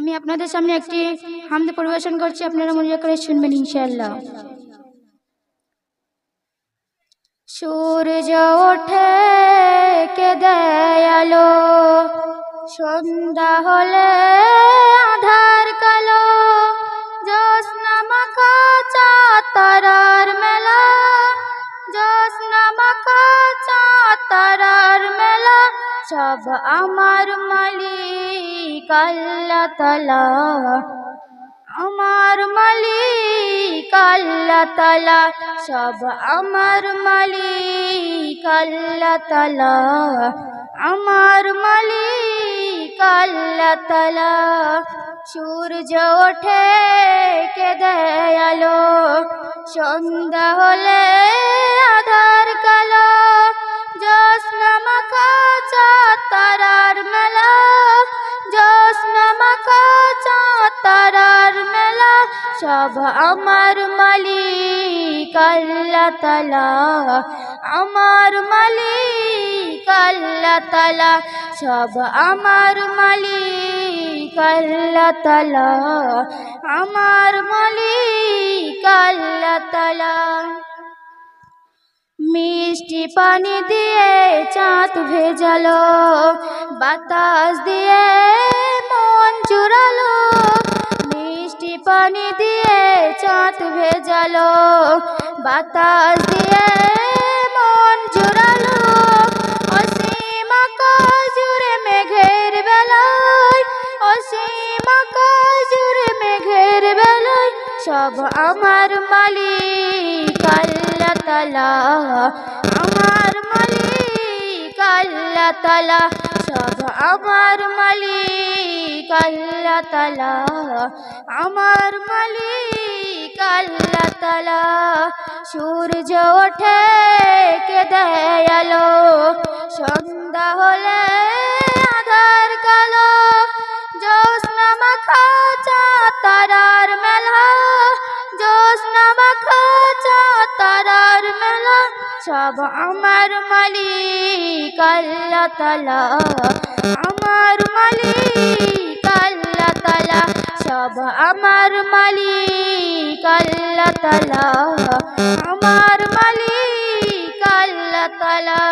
আমি আপনাদের সামনে একটি হামদ পরিবেশন করছি, আপনারা মনে করে শুনবেন ইনশাআল্লাহ। সূর্য ওঠে কে দেয়ালো, সন্ধ্যা হলে আধার কালো, জ্যোৎস্না মাখা চাতারার মেলা সব আমার মালিক আল্লাহ তালা আমার মালিক আল্লাহ তালা সব আমার মালিক আল্লাহ তালা আমার মালিক আল্লাহ তালা সূর্য ওঠে কে দেয়ালো সন্ধ্যা হলে সব আমার মালিক আল্লাহ তালা আমার মালিক আল্লাহ তালা সব আমার মালিক আল্লাহ তালা আমার মালিক আল্লাহ তালা মিষ্টি পানি দিয়ে চাঁদ ভেজালো, বাতাস দিয়ে মন চুরালো পানি দিয়ে চাঁদ ভেজালো, বাতাস দিয়ে মন চুরালো অসীম আকাশ জুড়ে মেঘের বেলায়, অসীম আকাশ জুড়ে মেঘের বেলায়, সব আমার মালিক আল্লাহ তালা আমার মালিক আল্লাহ তালা সব আমার মালিক আল্লাহ তালা আমার মালিক আল্লাহ তালা সূর্য ওঠে কে দেয়ালো, সন্ধ্যা হলে সব আমার মালিক, আল্লাহ তালা আমার মালিক, আল্লাহ তালা সব আমার মালিক, আল্লাহ তালা আমার মালিক, আল্লাহ তালা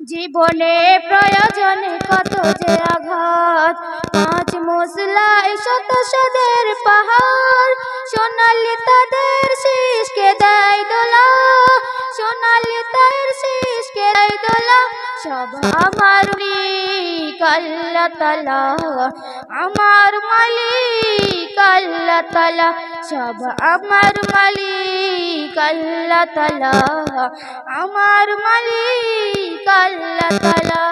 জীবনে প্রয়োজনে কত যে আঘাত? পাঁচ মশলাই শত সদের পাহাড়, সোনালি তাদের শীষকে দেয় দোলা সোনালি তার শীষকে দেয় দোলা। সব আমার আল্লাহ তালা। আমার মালিক আল্লাহ তালা। সব আমার মালিক আল্লাহ তালা। আমার মালিক আল্লাহ তালা।